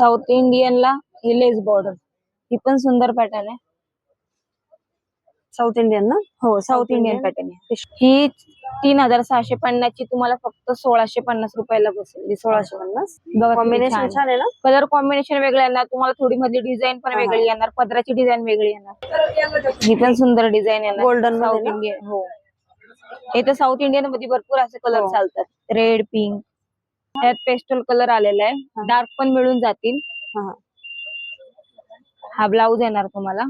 South इंडियनला ही lace border. ही पण सुंदर पॅटर्न आहे. साऊथ इंडियन ना? हो साऊथ इंडियन? पॅटर्न आहे. ही तीन हजार सहाशे पन्नास ची तुम्हाला फक्त सोळाशे पन्नास रुपयाला बसेल. ही सोळाशे पन्नास? कॉम्बिनेशन छान. आहे ना? कलर कॉम्बिनेशन वेगळं येणार. तुम्हाला थोडी मधली डिझाईन पण. वेगळी येणार. पदराची डिझाईन वेगळी येणार. ही पण सुंदर डिझाईन येणार. मध्ये साऊथ? इंडियन हो. हे तर साऊथ इंडियनमध्ये भरपूर असे कलर हो. चालतात. रेड पिंक त्यात पेस्टल कलर आलेला आहे. डार्क पण मिळून जातील. हा, हा. हा ब्लाऊज येणार तुम्हाला.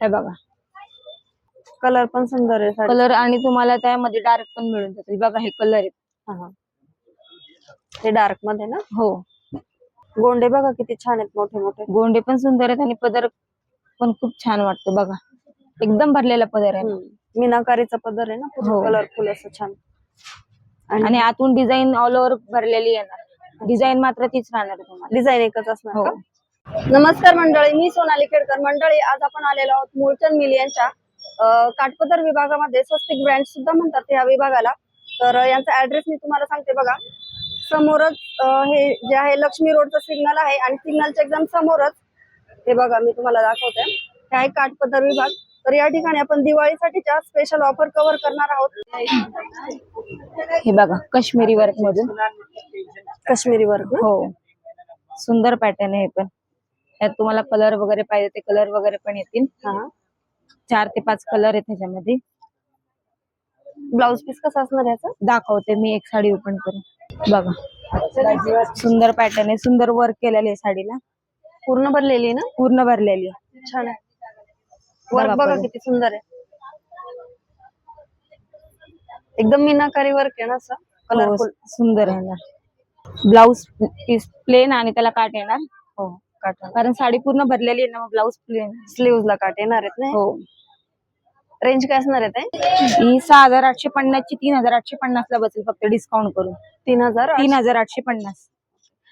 हे बघा. कलर पण सुंदर आहे कलर आणि तुम्हाला त्यामध्ये डार्क पण मिळून जातील. बघा हे कलर आहेत. हा, हा. हे डार्कमध्ये ना? हो. गोंडे बघा किती छान आहेत मोठे मोठे. गोंडे पण सुंदर आहेत आणि पदर पण खूप छान वाटतो बघा. एकदम भरलेला पदर आहे. मीनाकारीचा पदर आहे ना हो. कलरफुल असं छान. आणि आतून डिझाईन ऑल ओव्हर भरलेली येणार डिझाईन मात्र तीच राहणार तुम्हाला. डिझाईन एकच असणार हो. का? नमस्कार मंडळी मी सोनाली खेडकर मंडळी आज आपण आलेलो आहोत मूळचंद मिल यांच्या अं, काठपदर विभागामध्ये स्वस्तिक ब्रँड सुद्धा म्हणतात या विभागाला. तर अं, यांचा ऍड्रेस मी तुम्हाला सांगते बघा. समोरच अं, हे जे आहे लक्ष्मी रोडचं सिग्नल आहे आणि सिग्नलच्या एकदम समोरच हे बघा मी तुम्हाला दाखवते. हे आहे काठपदर विभाग. तर या ठिकाणी आपण दिवाळीसाठीच्या स्पेशल ऑफर कव्हर करणार आहोत. हे बघा काश्मीरी वर्क मधून. काश्मीरी वर्क हो. सुंदर पॅटर्न आहे हे पण. त्यात तुम्हाला कलर वगैरे पाहिजे ते कलर वगैरे पण येतील. हा. चार ते पाच कलर आहेत त्याच्यामध्ये ब्लाउज पीस कसा असणार याचा? दाखवते मी एक साडी ओपन करून. बघा. सुंदर पॅटर्न आहे. सुंदर वर्क केलेलं आहे साडीला. पूर्ण भरलेली आहे ना? पूर्ण भरलेली आहे. छान आहे. वर्क बघा. किती सुंदर आहे. एकदम मीनाकारी वर्क आहे ना असं? हो, कलरफुल सुंदर आहे ना. ब्लाऊज पीस प्लेन आणि त्याला काट येणार. हो काटन कारण साडी पूर्ण भरलेली आहे ना मग ब्लाऊज प्लेन स्लीव्ह ला काट येणार आहेत ना? हो. रेंज काय असणार आहे ते? ही सहा हजार आठशे पन्नास ची तीन हजार आठशे पन्नास ला बसेल फक्त डिस्काउंट करून. तीन हजार तीन हजार आठशे पन्नास.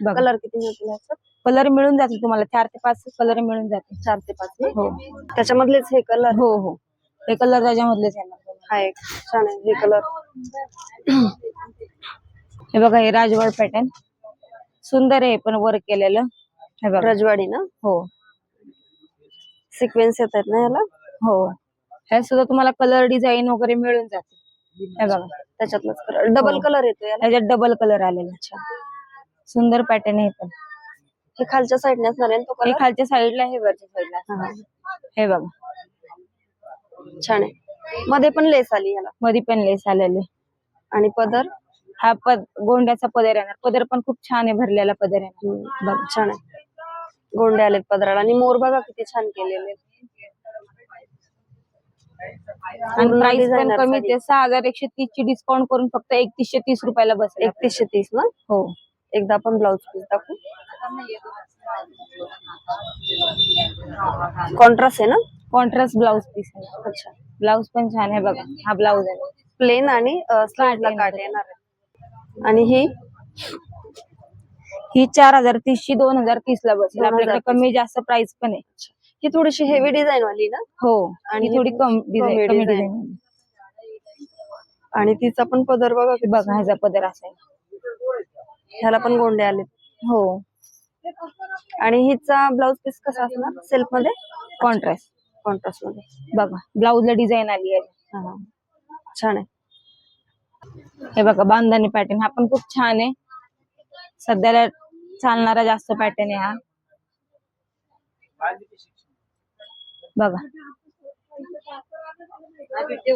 बघा. कलर किती मिळतील? कलर मिळून जातील तुम्हाला चार ते पाच कलर मिळून जातील. चार ते पाच ना? हो. त्याच्यामधलेच हे कलर? हो हो. हे कलर त्याच्यामधलेच येणार तुम्हाला. हा एक छान आहे. हे कलर? हे बघा हे राजवाड पॅटर्न सुंदर आहे पण वर्क केलेलं. हे बघा. रजवाडी ना? हो. सिक्वेन्स येत आहेत ना याला? हो. ह्यात सुद्धा तुम्हाला कलर डिझाईन वगैरे मिळून जाते हे बघा. त्याच्यातलंच कलर डबल हो. कलर येतो याला? त्याच्यात डबल कलर आलेला. सुंदर पॅटर्न आहे हे पण. हे खालच्या साईडने असणार आहे तो हे कलर खालच्या साईडला हे वरच्या साईडला हे बघा. छान आहे. मध्ये पण लेस आली याला मध्ये पण लेस आलेले. आणि पदर? हा पद गोंड्याचा पदर येणार. पदर पण खूप छान आहे भरलेला पदर येणार हम्म, बघ छान आहे. गोंडे आलेत पदराला. आणि मोर बघा किती छान केलेले. आणि पूर्ण प्राइस पण designer कमी साडी. ते सहा हजार एकशे तीस ची डिस्काउंट करून फक्त एकतीसशे तीस रुपयाला बसेल. एकतीसशे तीस ना? हो. एकदा आपण ब्लाउज पीस दाखवू. कॉन्ट्रास्ट आहे ना? कॉन्ट्रास्ट ब्लाउज पीस आहे. अच्छा. ब्लाउज पण छान आहे बघा. हा ब्लाउज आहे. प्लेन आणि स्लाइड ला येणार काट येणार आहे. आणि ही? ही चार हजार तीस ची दोन हजार तीस ला बसेल 2030. आपल्याकडे कमी जास्त प्राइस पण आहे. ही थोडीशी हेवी डिझाईन वाली ना? हो. आणि थोडी कम डिझाईन आणि तिचा पण पदर बघा बघा ह्याचा पदर असा आहे. ह्याला पण गोंडे आले हो. आणि हिचा ब्लाउज पीस कसा असणार? सेल्फमध्ये कॉन्ट्रास्ट. कॉन्ट्रास्टमध्ये बघा ब्लाऊजला डिझाईन आली आहे. हा, छान आहे. हे बघा बांधणी पॅटर्न. हा पण खूप छान आहे. सध्याला चालणारा जास्त पॅटर्न आहे हा. बघा.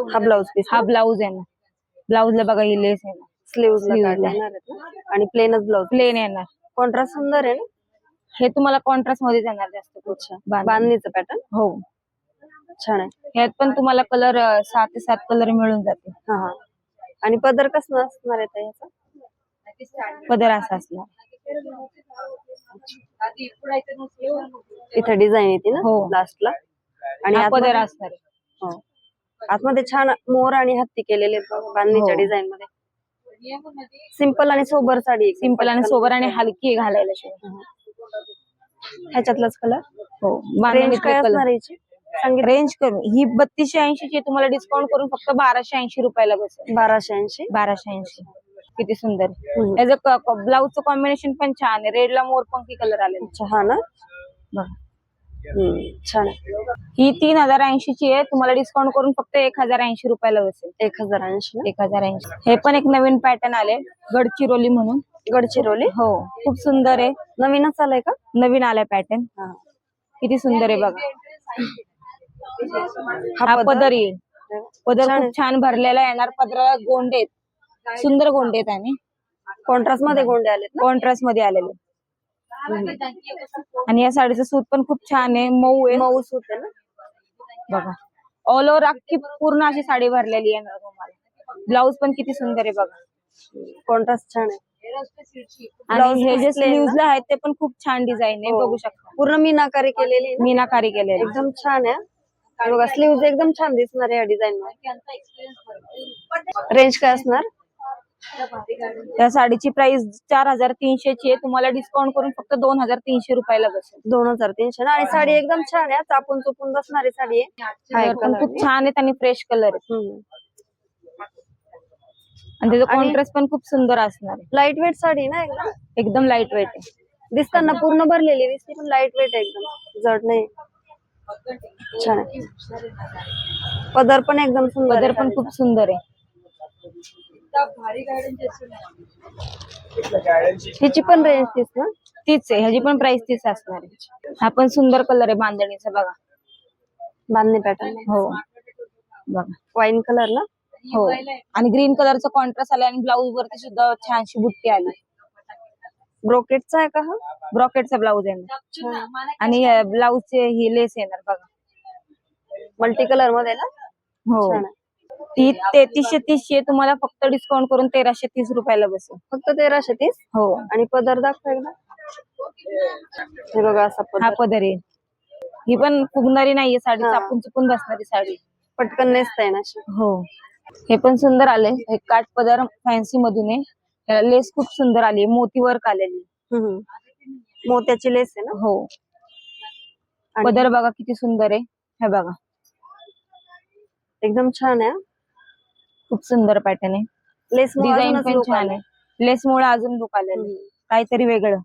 हा ब्लाऊज पीस. हा ब्लाऊज आहे ना. ब्लाऊजला बघा ही लेस आहे ना. स्लीव्ह sleeves ला. येणार आहेत ना? आणि प्लेनच ब्लाउज प्लेन येणार. कॉन्ट्रास्ट सुंदर आहे ना? हे तुम्हाला कॉन्ट्रास्टमध्ये जाणार जास्त अच्छा. बांधणी. बांधणीचं पॅटर्न हो. छान आहे. ह्यात पण तुम्हाला कलर सात ते सात कलर मिळून जाते हा हा. आणि पदर कसं असणार आहे ताई याचा? पदर असा असणार. इथे डिझाईन येते ना? हो. लास्टला आणि हा पदर आतमध्ये- असणार आहे. हो. आतमध्ये छान मोर आणि हत्ती केलेले आहेत बघा, बांधणीच्या हो. डिझाईन मध्ये. सिंपल आणि सोबर साडी सिंपल आणि. सोबर आणि हलकी आहे घालायला शिवाय. ह्याच्यातलाच कलर हो. रेंज काय असणार याची? रेंज कमी ही बत्तीसशे ऐंशी ची तुम्हाला डिस्काउंट करून फक्त बाराशे ऐंशी रुपयाला बसेल. बाराशे ऐंशी? बाराशे ऐंशी. किती सुंदर. त्याचं ब्लाऊजचं कॉम्बिनेशन पण छान आहे. रेडला मोरपंखी कलर अच्छा हा ना? बघा. छान ही तीन हजार ऐंशी ची आहे. तुम्हाला डिस्काउंट करून फक्त एक हजार ऐंशी रुपयाला बसेल. एक हजार ऐंशी ना? एक हजार ऐंशी. हे पण एक नवीन पॅटर्न आले गडचिरोली म्हणून. गडचिरोली? हो खूप सुंदर आहे. नवीनच आलंय का? नवीन आलाय पॅटर्न हा. किती सुंदर आहे बघा. हा पदर? पदर येईल. पदर छान खूप छान भरलेला येणार पदराला गोंडे आहेत. सुंदर गोंडे आहेत आणि कॉन्ट्रास्टमध्ये गोंडे आलेत ना? कॉन्ट्रास्टमध्ये आलेले आणि या साडीचं सूत पण खूप छान आहे मऊ आहे. मऊ सूत आहे ना? बघा. ऑल ओव्हर अख्खी पूर्ण अशी साडी भरलेली येणार तुम्हाला ब्लाऊज पण किती सुंदर आहे बघा. कॉन्ट्रास्ट छान आहे. आणि हे जे? स्लीव्हला आहेत ते पण खूप छान डिझाईन आहे हो. बघू शकता. पूर्ण मीनाकारी केलेली आहे? मीनाकारी केलेली एकदम छान आहे. बघा स्लीव्ह एकदम छान दिसणार आहे या डिझाईन मध्ये. रेंज काय असणार? त्या साडीची प्राइस चार हजार तीनशे ची आहे. तुम्हाला डिस्काउंट करून फक्त दोन हजार तीनशे रुपयाला बसेल. दोन हजार तीनशे ना? आणि साडी एकदम छान आहे. चापून चुपून बसणारी साडी आहे. पण खूप छान आहेत आणि फ्रेश कलर आहे. आणि त्याचा कॉन्ट्रास्ट पण खूप सुंदर असणार आहे. लाइट वेट साडी ना एकदम? एकदम लाइट वेट आहे. दिसताना पूर्ण भरलेली दिसते पण लाइट वेट आहे एकदम. जड नाही. छान आहे. पदर पण एकदम सुंदर पदर पण खूप सुंदर आहे. हिची पण रेंज तीच ना? तीच आहे. ह्याची पण प्राइस तीच असणार आहे. हा पण सुंदर कलर आहे बांधणीचा बघा. बांधणी पॅटर्न हो. बघा. वाईन कलर ना हो. आणि ग्रीन कलरचा कॉन्ट्रास्ट आला आणि ब्लाऊज वरती सुद्धा छानशी बुट्टी आली. ब्रोकेटचा आहे का हा? ब्रॉकेटचा ब्लाऊज येणार आणि ब्लाऊजचे ही लेस येणार बघा. मल्टी कलरमध्ये ना? हो. ती तेहतीसशे तीसशे तुम्हाला फक्त डिस्काउंट करून तेराशे तीस रुपयाला बसेल. फक्त तेराशे तीस? हो. आणि पदर दाखवा एकदा. हे बघा असा हा पदर पदर आहे. ही पण फुगणारी नाहीये साडी हा. चापून चुपून बसणारी साडी. पटकन नेसता ना अशी. हो. हे पण सुंदर आले हे काठ पदर फॅन्सी मधून आहे. त्याला लेस खूप सुंदर आली मोती वर्क आलेली हम्म. मोत्याची लेस आहे ना? हो. आणि पदर बघा किती सुंदर आहे. हे बघा. एकदम छान आहे खूप सुंदर पॅटर्न आहे. लेस डिझाईन पण छान आहे. लेस मुळे अजून लुक आलेलं आहे. काहीतरी वेगळं.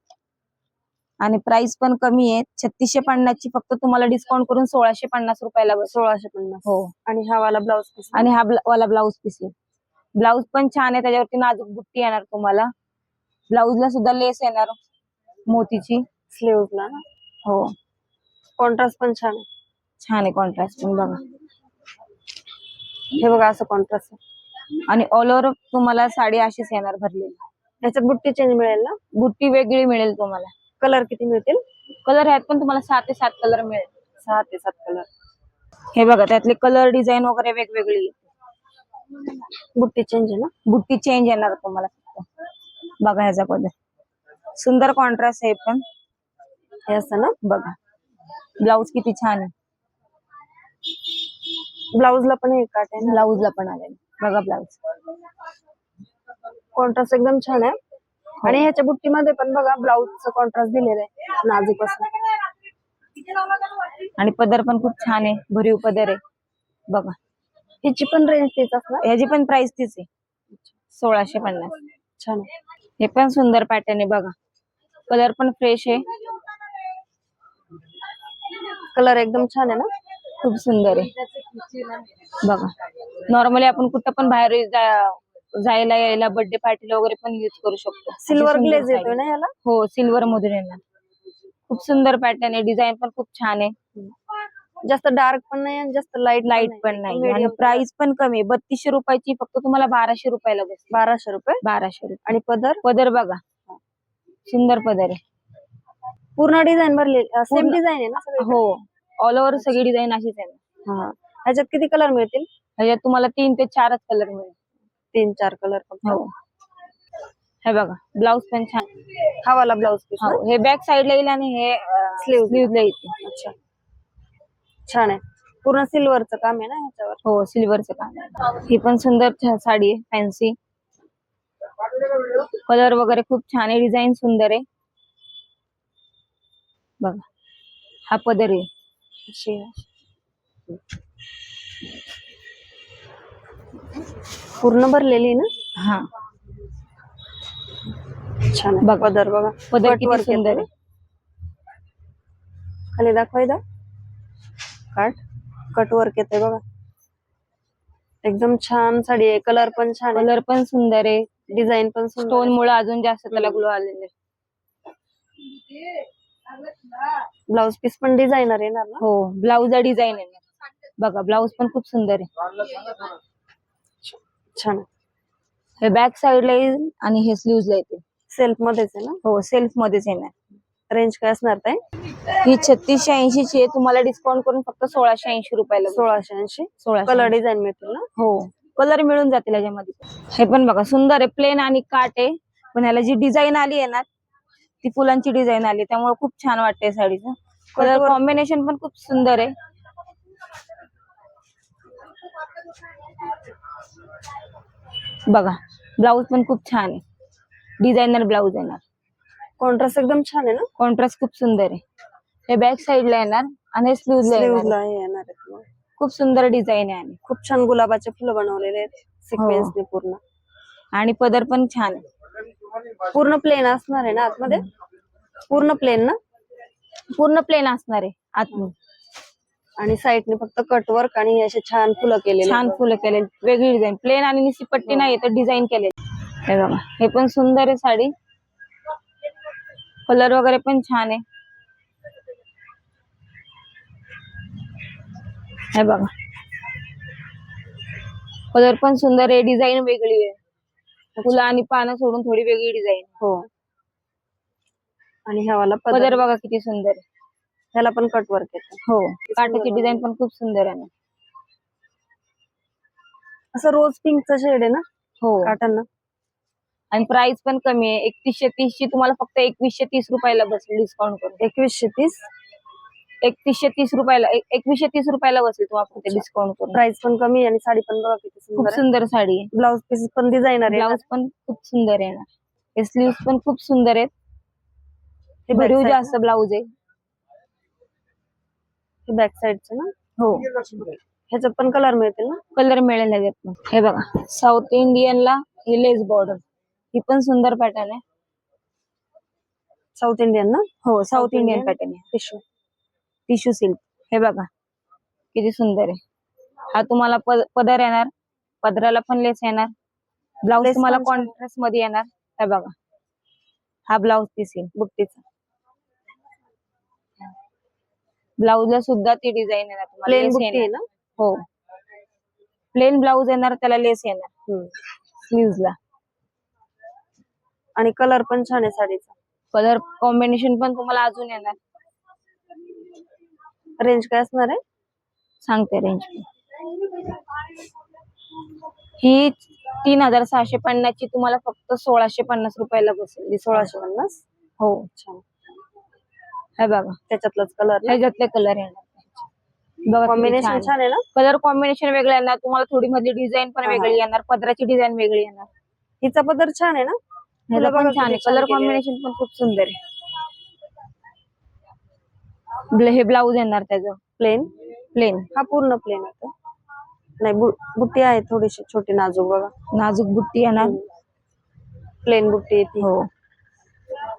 आणि प्राइस पण कमी आहे. छत्तीसशे पन्नासची फक्त तुम्हाला डिस्काउंट करून सोळाशे पन्नास रुपयाला सोळाशे पन्नास. हो. आणि हा वाला ब्लाऊज पीस आणि हा वाला ब्लाऊज पीस आहे. ब्लाऊज पण छान आहे. त्याच्यावरती नाजूक बुट्टी येणार तुम्हाला. ब्लाऊजला सुद्धा लेस येणार मोतीची. स्लीव्ह ला ना? हो. कॉन्ट्रास्ट पण छान आहे. छान आहे कॉन्ट्रास्ट पण बघा. हे बघा असं कॉन्ट्रास्ट आहे. आणि ऑल ओव्हर तुम्हाला साडी अशीच येणार भरलेली. याच्यात बुट्टी चेंज मिळेल ना? बुट्टी वेगळी मिळेल तुम्हाला. कलर किती मिळतील? कलर आहेत पण तुम्हाला सात ते सात कलर मिळेल. सहा ते सात कलर हे बघा त्यातले कलर डिझाईन वगैरे वेगवेगळी आहे. बुट्टी चेंज आहे ना? बुट्टी चेंज येणार तुम्हाला फक्त. बघा ह्याचा पदर सुंदर कॉन्ट्रास्ट आहे पण. हे असं ना? बघा. ब्लाऊज किती छान आहे. ब्लाऊजला पण हे काट आहे ब्लाऊजला पण आलेलं बघा ब्लाऊज कॉन्ट्रास्ट एकदम छान आहे. आणि ह्याच्या बुट्टीमध्ये पण बघा ब्लाऊजचं कॉन्ट्रास्ट दिलेलं आहे. नाजूक असं आणि पदर पण खूप छान आहे. भरीव पदर आहे. बघा. हिची पण रेंज तीच असणार? ह्याची पण प्राइस तीच आहे. सोळाशे पन्नास. छान आहे. हे पण सुंदर पॅटर्न आहे बघा. कलर पण फ्रेश आहे. कलर एकदम छान आहे ना? खूप सुंदर आहे. बघा. नॉर्मली आपण कुठं पण बाहेर जा- जायला यायला बर्थडे पार्टीला वगैरे पण युज करू शकतो. अशी सिल्वर सुंदर ग्लेज साडी. येतोय ना याला हो सिल्वर मधून येणार. खूप सुंदर पॅटर्न आहे. डिझाईन पण खूप छान आहे. जास्त डार्क पण नाही आणि जास्त लाइट लाइट पण नाही. आणि प्राइस पण कमी आहे. बत्तीसशे रुपयाची फक्त तुम्हाला बाराशे रुपयाला बसते बाराशे रुपये? बाराशे रुपये. आणि पदर? पदर बघा. सुंदर पदर आहे. पूर्ण डिझाईन भरले सेम पूर्ण- डिझाईन आहे ना हो. ऑल ओव्हर सगळी डिझाईन अशीच आहे. हा. ह्याच्यात किती कलर मिळतील? ह्याच्यात तुम्हाला तीन ते चारच कलर मिळेल. तीन चार कलर हो. हे बघा ब्लाऊज पण छान. हा वाला ब्लाऊज पीस हो? हे बॅक साईडला येईल आणि हे Sleeves. स्लीव्हला येते अच्छा. छान आहे. पूर्ण सिल्वरचं काम आहे ना ह्याच्यावर? हो सिल्वरचं काम आहे. ही पण सुंदर साडी आहे फॅन्सी कलर वगैरे खूप छान आहे डिझाईन सुंदर आहे. बघा हा पदर आहे. पूर्ण भरलेली ना? हा. छान आहे. बघा. पदर बघा. पदर किती work सुंदर येते. आहे. खाली दाखवाय दा काट कट वर्क येते बघा. एकदम छान साडी आहे. कलर पण छान आहे. कलर पण सुंदर आहे. डिझाईन पण सुंदर स्टोन. मुळे अजून जास्त त्याला ग्लो आलेले ब्लाउज पीस पण डिझायनर येणार ना? हो ब्लाउज डिझाईन आहे. बघा ब्लाउज पण खूप सुंदर आहे. छान हे बॅक साइडला येईल आणि हे स्लीव्हला येते सेल्फ मध्येच आहे ना? हो सेल्फ मध्येच येणार रेंज काय असणार ताई? ही छत्तीसशे ऐंशी ची आहे. तुम्हाला डिस्काउंट करून फक्त सोळाशे ऐंशी रुपयाला सोळाशे ऐंशी? सोळाशे कलर. डिझाईन मिळतील ना? हो. कलर मिळून जातील याच्यामध्ये. हे पण बघा सुंदर आहे. प्लेन आणि काट आहे. पण ह्याला जी डिझाईन आली आहे ना ती फुलांची डिझाईन आली त्यामुळे खूप छान वाटते साडीचं. कलर. कॉम्बिनेशन पण खूप सुंदर आहे. बघा ब्लाऊज पण खूप छान आहे. डिझायनर ब्लाऊज येणार. कॉन्ट्रास्ट एकदम छान आहे ना? कॉन्ट्रास्ट खूप सुंदर आहे. हे बॅक साइडला येणार आणि Sleeves येणार. ला हे येणार मग. खूप सुंदर डिझाईन आहे आणि. खूप छान गुलाबाचे फुलं बनवलेले आहेत सिक्वेन्सने पूर्ण. आणि पदर पण छान आहे. पूर्ण प्लेन असणार आहे ना आतमध्ये? पूर्ण प्लेन ना? पूर्ण प्लेन असणार आहे आतून आणि साईडने फक्त कट वर्क आणि असे छान फुलं केलेले. छान फुलं केले वेगळी डिझाईन प्लेन आणि निशी पट्टी नाही तर डिझाईन केले हे बघा हे पण सुंदर आहे साडी. कलर वगैरे पण छान आहे. हे बघा. कलर पण सुंदर आहे डिझाईन वेगळी आहे. फुलं आणि पानं सोडून थोडी वेगळी डिझाईन हो. आणि ह्यावाला पदर. बघा किती सुंदर आहे. ह्याला पण कट वर्क येतं. हो. काटाची डिझाईन पण खूप सुंदर आहे ना. असं रोज पिंकचं शेड आहे ना? हो. काटांना आणि प्राइस पण कमी आहे. एकतीसशे तीस ची तुम्हाला फक्त एकवीसशे तीस रुपयाला बसेल डिस्काउंट करून. एकवीसशे तीस? एकतीसशे तीस रुपयाला एक- एकवीसशे तीस रुपयाला बसेल तुम्हाला फक्त डिस्काउंट करून. प्राइस पण कमी आणि साडी पण बघा किती खूप सुंदर आहे. सुंदर साडी आहे. ब्लाउज पीस पण डिझायनर आहे ब्लाउज पण खूप सुंदर आहे ना. हे स्लीव्ह पण खूप सुंदर आहेत. हे भरीव जास्त ब्लाउज आहे. बॅक साईडचं ना? हो. ह्याच्यात पण कलर मिळतील ना? कलर मिळेल ह्याच्यात. हे बघा साऊथ इंडियनला हे लेस बॉर्डर ही पण सुंदर पॅटर्न आहे. साऊथ इंडियन ना? हो साऊथ इंडियन. पॅटर्न आहे. टिश्यू टिश्यू सिल्क हे बघा किती सुंदर आहे. हा तुम्हाला पद- पदर येणार. पदराला पण लेस येणार. ब्लाऊज तुम्हाला. कॉन्ट्रास्टमध्ये येणार. हे बघा. हा ब्लाऊज पीस येईल बुट्टीचा. ब्लाऊजला सुद्धा ती डिझाईन येणार तुम्हाला प्लेन येणार. हो. प्लेन ब्लाऊज येणार त्याला लेस येणार. स्लीव्हला आणि कलर पण छान आहे साडीचा. कलर कॉम्बिनेशन पण तुम्हाला अजून येणार. रेंज काय असणार आहे? सांगते रेंज ही तीन हजार सहाशे पन्नास ची तुम्हाला फक्त सोळाशे पन्नास रुपयाला बसेल. सोळाशे पन्नास? हो. छान. हे बघा त्याच्यातलाच कलर ह्याच्यातले कलर येणार बघा कॉम्बिनेशन छान. आहे ना? कलर कॉम्बिनेशन वेगळं येणार तुम्हाला थोडी मधली डिझाईन पण. वेगळी येणार पदराची डिझाईन वेगळी येणार. हिचा पदर छान आहे ना? बघा पण छान आहे. कलर. कॉम्बिनेशन पण खूप सुंदर आहे. हे ब्लाऊज येणार त्याचं. प्लेन प्लेन हा पूर्ण प्लेन आहे नाही बुट्टी आहे थोडीशी छोटी नाजूक बघा. नाजूक बुट्टी येणार. प्लेन बुट्टी येते हो.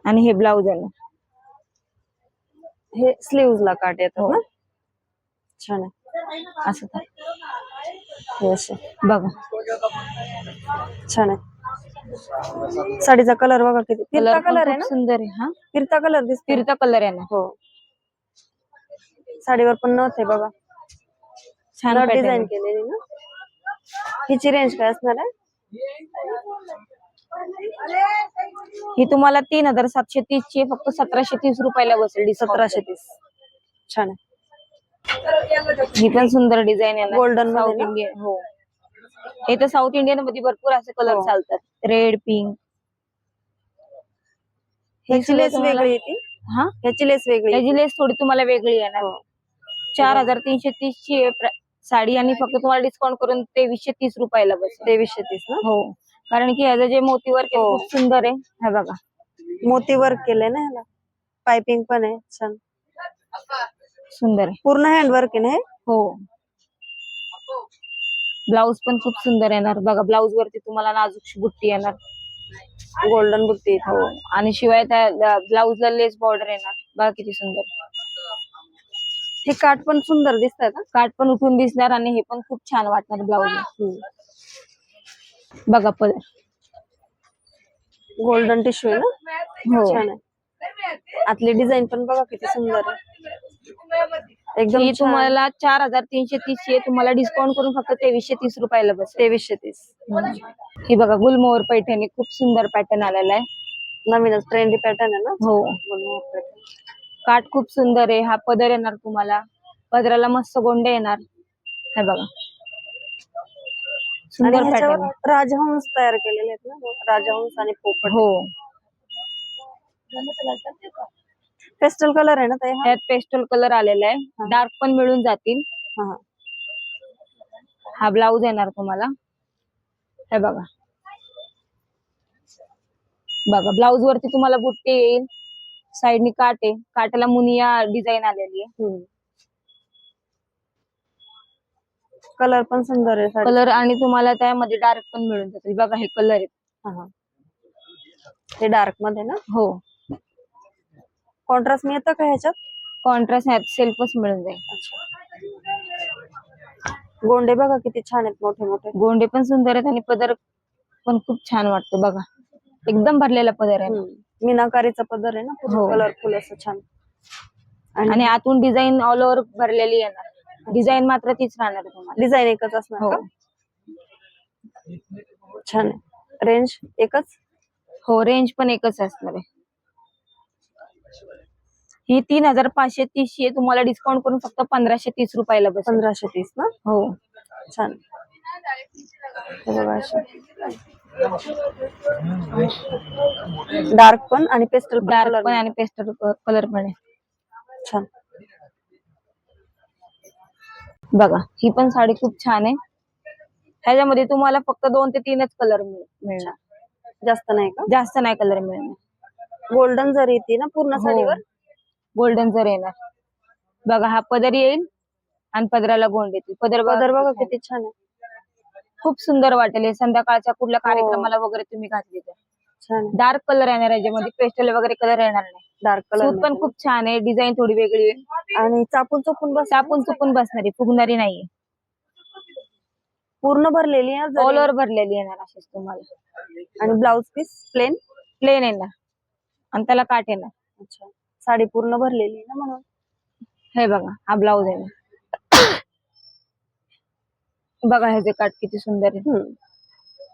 आणि हे ब्लाऊज येणार. हे स्लीव्ह ला काट येतात हो. ना छान आहे. असं. हे बघा. छान आहे. साडीचा कलर बघा किती. फिरता कलर आहे ना? सुंदर आहे हा. फिरता कलर दिसतो फिरता कलर येणार हो. साडीवर पण नथ आहे बघा. छान डिझाईन आहे. केलेली ना? हिची रेंज काय असणार आहे? ही तुम्हाला तीन हजार सातशे तीस ची आहे, फक्त सतराशे तीस रुपयाला बसेल. सतराशे तीस. छान आहे. ही पण सुंदर डिझाईन Golden मध्ये साऊथ ना? इंडियन हो. हे तर साऊथ इंडियनमध्ये भरपूर असे कलर हो. चालतात. रेड पिंक ह्याची लेस वेगळी येते हा? ह्याची लेस वेगळी त्याची लेस थोडी तुम्हाला वेगळी येणार हो. चार हजार तीनशे तीस ची आहे साडी आणि फक्त तुम्हाला डिस्काउंट करून तेवीसशे तीस रुपयाला बसेल. तेवीसशे तीस ना? हो. कारण की ह्याचं जे मोती वर्क हो. खूप सुंदर आहे. हे बघा. मोती वर्क केलंय ना ह्याला. पायपिंग पण आहे छान. सुंदर आहे. पूर्ण हँड वर्क आहे ना हे? हो. ब्लाऊज पण खूप सुंदर येणार. बघा ब्लाऊज वरती तुम्हाला नाजूक बुट्टी येणार. गोल्डन बुट्टी हो. आणि शिवाय त्या ब्लाऊजला लेस बॉर्डर येणार. बघा किती सुंदर हे काठ पण सुंदर दिसत आहेत काठ पण उठून दिसणार आणि हे पण खूप छान वाटणार ब्लाऊज. बघा पदर गोल्डन टिश्यू आहे ना? हो. छान आहे. आतली डिझाईन पण बघा किती सुंदर आहे. एकदम. तुम्हाला चार हजार तीनशे तीसशे तुम्हाला डिस्काउंट करून फक्त तेवीसशे तीस रुपयाला बस तेवीसशे तीस. ही बघा गुलमोहर पैठणी खूप सुंदर पॅटर्न आलेला आहे. नवीनच ट्रेंडी पॅटर्न आहे ना? हो. गुलमोहर pattern. काठ खूप सुंदर आहे. हा पदर येणार तुम्हाला. पदराला मस्त गोंडे येणार. हे बघा. आणि सुंदर ह्याच्यावर पॅटर्न राजहंस तयार केलेले आहेत ना? राजहंस आणि पोपट. हो. पेस्टल कलर आहे ना ताई हा? त्यात पेस्टल कलर आलेला आहे. डार्क पण मिळून जातील. हा, हा. हा ब्लाऊज येणार तुम्हाला. हे बघा. बघा ब्लाऊज वरती तुम्हाला बुट्टी येईल. साईडनी काट. आहे काटाला मुनिया डिझाईन आलेली आहे. हम्म. कलर पण सुंदर आहे साडी. कलर आणि तुम्हाला त्यामध्ये डार्क पण मिळून जातील बघा हे कलर आहेत. हा, हा. हे डार्कमध्ये ना? हो. कॉन्ट्रास्ट मिळतं का ह्याच्यात? कॉन्ट्रास्ट सेल्फच मिळून जाईल. गोंडे बघा किती छान आहेत मोठे मोठे. गोंडे पण सुंदर आहेत आणि पदर पण खूप छान वाटतो बघा. एकदम भरलेला पदर आहे. हम्म. मीनाकारीचा पदर आहे ना? हो. कलरफुल असं छान. आणि आणि आतून डिझाईन ऑल ओव्हर भरलेली येणार. डिझाईन मात्र तीच राहणार आहे तुम्हाला. डिझाईन एकच असणार हो. का छान आहे. रेंज एकच? हो रेंज पण एकच असणार आहे. ही तीन हजार पाचशे तीसशे तुम्हाला डिस्काउंट करून फक्त पंधराशे तीस रुपयाला बस पंधराशे तीस ना? हो. छान. हे बघा डार्क पण आणि पेस्टल डार्क पण आणि पेस्टल कलर पण आहे. छान. बघा ही पण साडी खूप छान आहे. ह्याच्यामध्ये तुम्हाला फक्त दोन ते तीनच कलर मिळणार. जास्त नाही का? जास्त नाही कलर मिळणार. गोल्डन जरी येते ना पूर्ण हो. साडीवर? गोल्डन जर येणार. बघा हा पदर येईल आणि पदराला गोंड येतील. पदर बघा पदर बघा किती छान आहे. खूप सुंदर वाटेल हे. संध्याकाळच्या कुठल्या कार्यक्रमाला वगैरे तुम्ही घातली तर. छान डार्क कलर येणार याच्यामध्ये पेस्टल वगैरे कलर येणार नाही. डार्क कलर पण खूप छान आहे. डिझाईन थोडी वेगळी आहे. आणि चापून चोपून बस चापून चुपून बसणारी. फुगणारी नाहीये. पूर्ण भरलेली आहे ऑल. ओव्हर भरलेली येणार अशीच तुम्हाला. आणि ब्लाउज पीस प्लेन प्लेन येणार आणि त्याला काट येणार अच्छा. साडी पूर्ण भरलेली आहे ना म्हणून? हे बघा हा ब्लाऊज येणार बघा ह्याचे काट किती सुंदर आहे. हम्म.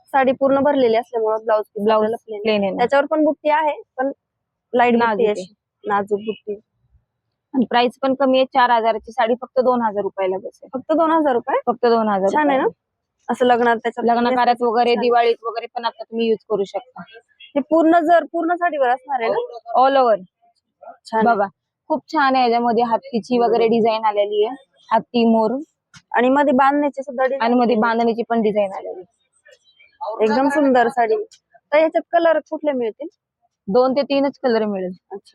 साडी पूर्ण भरलेली असल्यामुळे blouse piece blouse plain plain येणार त्याच्यावर पण बुट्टी आहे पण लाइट नाजूक बुट्टी आहे. अशी नाजूक बुट्टी. आणि प्राइस पण कमी आहे. चार हजाराची साडी फक्त दोन हजार रुपयाला बसेल फक्त दोन हजार रुपये? फक्त दोन हजार छान आहे ना. असं लग्नात त्याच्यात लग्न कार्यात वगैरे. दिवाळीत वगैरे पण आता तुम्ही युज करू शकता. हे पूर्ण जर पूर्ण साडीवर असणार आहे ना? ऑल ओव्हर छान आहे. बघा खूप छान आहे. याच्यामध्ये हत्तीची वगैरे डिझाईन आलेली आहे. हत्ती मोर. आणि मध्ये बांधण्याची सुद्धा आणि मध्ये केली. बांधणीची पण डिझाईन आलेली आहे. एकदम सुंदर साडी. तर याच्यात कलर कुठले मिळतील? दोन ते तीनच कलर मिळेल. अच्छा.